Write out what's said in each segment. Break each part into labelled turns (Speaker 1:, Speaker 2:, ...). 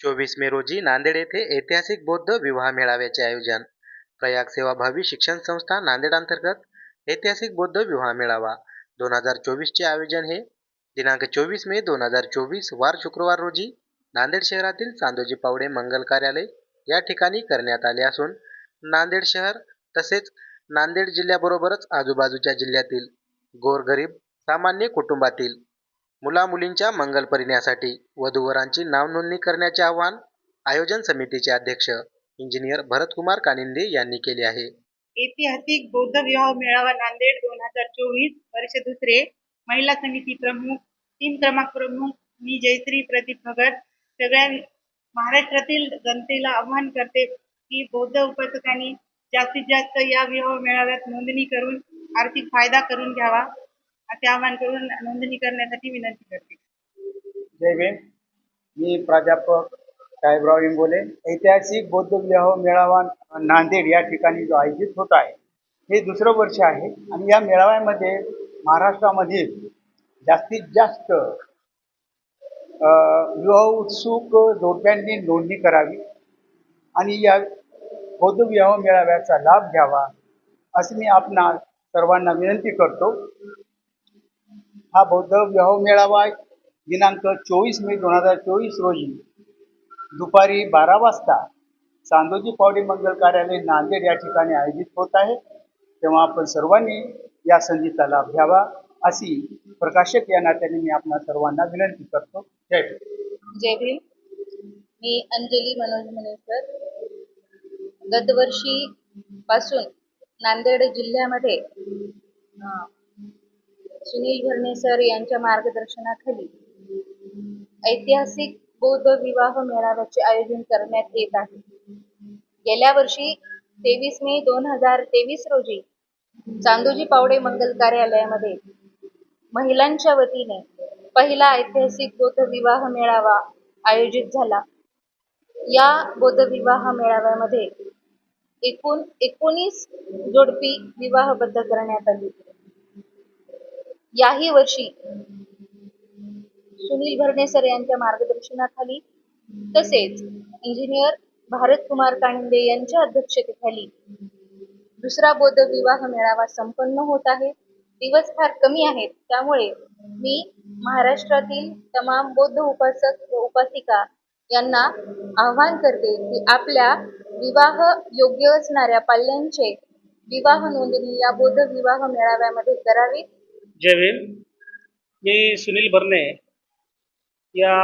Speaker 1: चोवीस मे रोजी नांदेड येथे ऐतिहासिक बौद्ध विवाह मेळाव्याचे आयोजन. प्रयाग सेवाभावी शिक्षण संस्था नांदेड अंतर्गत ऐतिहासिक बौद्ध विवाह मेळावा दोन हजार चोवीसचे आयोजन हे. दिनांक चोवीस मे दोन हजार चोवीस वार शुक्रवार रोजी नांदेड शहरातील चांदोजी पावडे मंगल कार्यालय या ठिकाणी करण्यात आले असून नांदेड शहर तसेच नांदेड जिल्ह्याबरोबरच आजूबाजूच्या जिल्ह्यातील गोरगरीब सामान्य कुटुंबातील मुलामुलींच्या मंगल परिण्यासाठी वधूवरांची नावनोंदणी करण्याचे आवाहन आयोजन समितीचे अध्यक्ष इंजिनियर भरतकुमार कानिंदे यांनी केले आहे.
Speaker 2: ऐतिहासिक बौद्ध विवाह मेळावा नांदेड दोन हजार चोवीस वर्ष दुसरे महिला समिती प्रमुख तीन क्रमांक प्रमुख मी जयश्री प्रदीप भगत सगळ्या महाराष्ट्रातील जनतेला आव्हान करते की बौद्ध उपासकांनी जास्तीत जास्त या विवाह मेळाव्यात नोंदणी करून आर्थिक फायदा करून घ्यावा. असे आवाहन करून नोंदणी करण्यासाठी विनंती करते.
Speaker 3: जय भीम. मी प्राध्यापक साहेबराव इंगोले. ऐतिहासिक बौद्ध विवाह मेळावा नांदेड या ठिकाणी जो आयोजित होत आहे हे दुसरं वर्ष आहे आणि या मेळाव्यामध्ये महाराष्ट्रामधील जास्तीत जास्त विवाह उत्सुक जोडप्यांनी नोंदणी करावी आणि या बौद्ध विवाह मेळाव्याचा लाभ घ्यावा असं मी आपणा सर्वांना विनंती करतो. हा बौद्ध विवाह मेळावा दिनांक चोवीस मे दोन हजार चोवीस रोजी. दुपारी बारा वाजता चांदोजी पावडे मंगल कार्यालय नांदेड या ठिकाणी आयोजित होत आहे. तेव्हा आपण सर्वांनी या संधीचा लाभ घ्यावा अशी प्रकाशक या नात्याने मी आपणा सर्वांना विनंती करतो. जय
Speaker 4: जय भीम. मी अंजली मनोज मनेसर. गतवर्षी पासून नांदेड जिल्ह्यामध्ये सुनील भरणे सर यांच्या मार्गदर्शनाखाली ऐतिहासिक बौद्ध विवाह मेळाव्याचे आयोजन करण्यात येत आहे. गेल्या वर्षी तेवीस मे दोन हजार तेवीस रोजी चांदोजी पावडे मंगल कार्यालयामध्ये महिलांच्या वतीने पहिला ऐतिहासिक बौद्ध विवाह मेळावा आयोजित झाला. या बौद्ध विवाह मेळाव्यामध्ये एकूण एकोणीस जोडपी विवाहबद्ध करण्यात आली. याही वर्षी सुनील भरणे सर यांच्या मार्गदर्शनाखाली तसेच इंजिनियर भारत कुमार कांडे यांच्या अध्यक्षतेखाली दुसरा बौद्ध विवाह मेळावा संपन्न होत आहे. दिवस फार कमी आहेत त्यामुळे मी महाराष्ट्रातील तमाम बौद्ध उपासक व उपासिका यांना आव्हान करते की आपल्या विवाह योग्य असणाऱ्या पाल्यांचे विवाह नोंदणी या बौद्ध विवाह मेळाव्यामध्ये करावी
Speaker 5: जय भीम मी सुनील भरणे या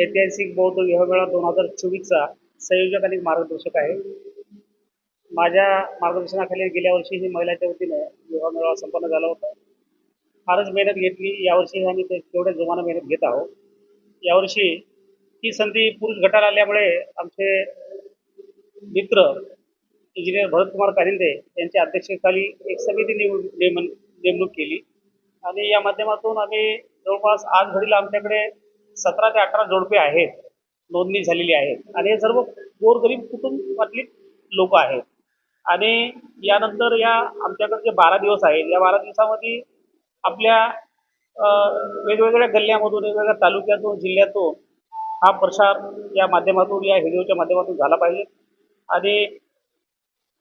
Speaker 5: ऐतिहासिक बौद्ध विवाहमेळा दोन हजार चोवीसचा संयोजक आणि मार्गदर्शक आहे. माझ्या मार्गदर्शनाखाली गेल्या वर्षी ही महिलाच्या वतीनं विवाह मेळावा संपन्न झाला होता. फारच मेहनत घेतली. यावर्षी आम्ही ते तेवढ्या जोमानं मेहनत घेत आहोत. यावर्षी ही संधी पुरुष गटाला आल्यामुळे आमचे मित्र इंजिनियर भरतकुमार कालिंदे यांच्या अध्यक्षतेखाली एक समिती निवड नेमन नेमणूक केली. आणि या माध्यमातून आम्ही जवळपास आज घडीला आमच्याकडे सतरा ते अठरा जोडपे आहेत नोंदणी झालेली आहेत. आणि हे सर्व गोरगरीब कुटुंबातली लोक आहेत. आणि यानंतर या आमच्याकडे जे बारा दिवस आहेत या बारा दिवसामध्ये आपल्या वेगवेगळ्या गल्ल्यामधून वेगवेगळ्या तालुक्यातून जिल्ह्यातून हा प्रसार या माध्यमातून या व्हिडिओच्या माध्यमातून झाला पाहिजे. आणि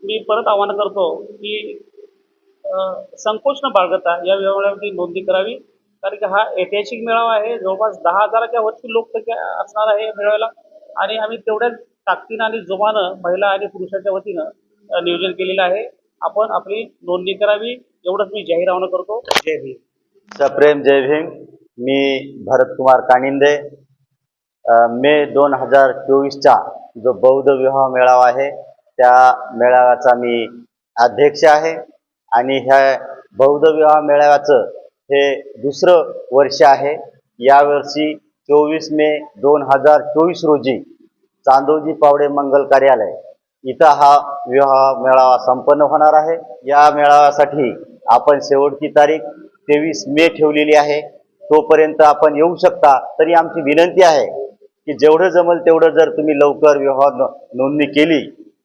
Speaker 5: मी परत आवाहन करतो की संकोच न बाळगता या मेळाव्यामध्ये नोंदणी करावी. कारण की हा ऐतिहासिक मेळावा आहे. जवळपास दहा हजाराच्या वरची लोकसंख्या असणार आहे मेळाव्याला. आणि आम्ही तेवढ्याच ताकदीनं आणि जोमानं महिला आणि पुरुषाच्या वतीनं नियोजन केलेलं आहे. आपण आपली नोंदणी करावी. एवढंच मी जाहीर आवाहन करतो. जय भीम
Speaker 6: सप्रेम जय भीम. मी भरतकुमार कानिंदे. मे दोन हजार चोवीसचा जो बौद्ध विवाह मेळावा आहे त्या मेळाव्याचा मी अध्यक्ष आहे. आणि ह्या बौद्ध विवाह मेळाव्याचं हे दुसरं वर्ष आहे. यावर्षी चोवीस मे दोन हजार चोवीस रोजी चांदोजी पावडे मंगल कार्यालय इथं हा विवाह मेळावा संपन्न होणार आहे. या मेळाव्यासाठी आपण शेवटची तारीख तेवीस मे ठेवलेली आहे. तोपर्यंत आपण येऊ शकता. तरी आमची विनंती आहे की जेवढं जमल तेवढं जर तुम्ही लवकर विवाह नोंदणी केली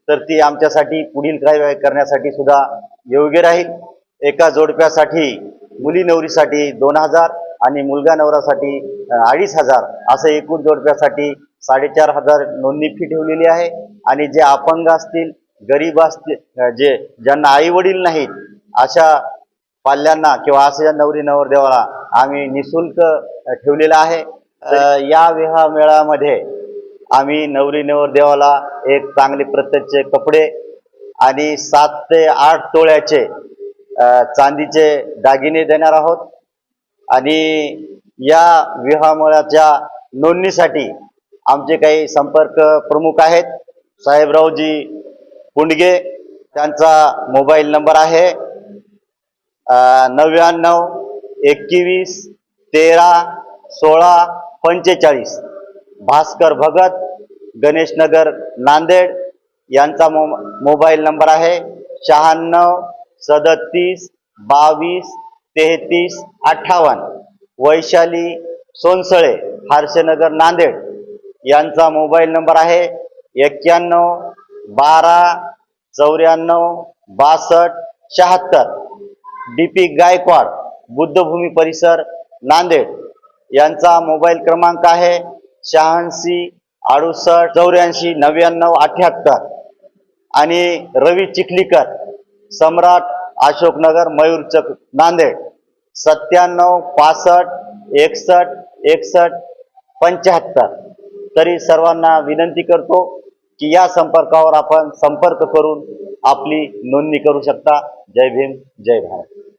Speaker 6: तर ती आमच्यासाठी पुढील काही करण्यासाठी सुद्धा योग्य राहील. एका जोडप्यासाठी मुली नवरीसाठी दोन हजार आणि मुलगा नवरासाठी अडीच हजार असं एकूण जोडप्यासाठी साडेचार हजार नोंदणी फी ठेवलेली आहे. आणि जे अपंग असतील गरीब असतील जे ज्यांना आई वडील नाहीत अशा पाल्यांना किंवा अशा नवरी नवरदेवाला आम्ही निशुल्क ठेवलेलं आहे. या विवाह मेळामध्ये आम्ही नवरी नवरदेवाला एक चांगले प्रत्यक्ष कपडे आणि सात ते आठ तोळ्याचे चांदीचे दागिने देणार आहोत. आणि या विवाहामुळाच्या नोंदणीसाठी आमचे काही संपर्क प्रमुख आहेत. साहेबरावजी पुंडगे त्यांचा मोबाईल नंबर आहे नव्याण्णव एकवीस तेरा सोळा पंचेचाळीस. भास्कर भगत गणेशनगर नांदेड यांचा मो मोबाईल नंबर आहे शहाण्णव सदतीस बावीस तेहतीस अठ्ठावन्न. वैशाली सोनसळे हारशेनगर नांदेड यांचा मोबाईल नंबर आहे एक्क्याण्णव बारा चौऱ्याण्णव बासष्ट शहात्तर. डी पी गायकवाड बुद्धभूमी परिसर नांदेड यांचा मोबाईल क्रमांक आहे शहाऐंशी अडुसष्ट चौऱ्याऐंशी नव्याण्णव अठ्ठ्याहत्तर आणि रवी चिखलीकर सम्राट अशोकनगर मयूरचक नांदेड. सत्त्याण्णव पासष्ट एकसष्ट एकसष्ट पंच्याहत्तर. तरी सर्वांना विनंती करतो की या संपर्कावर आपण संपर्क करून आपली नोंदणी करू शकता. जय भीम जय भारत.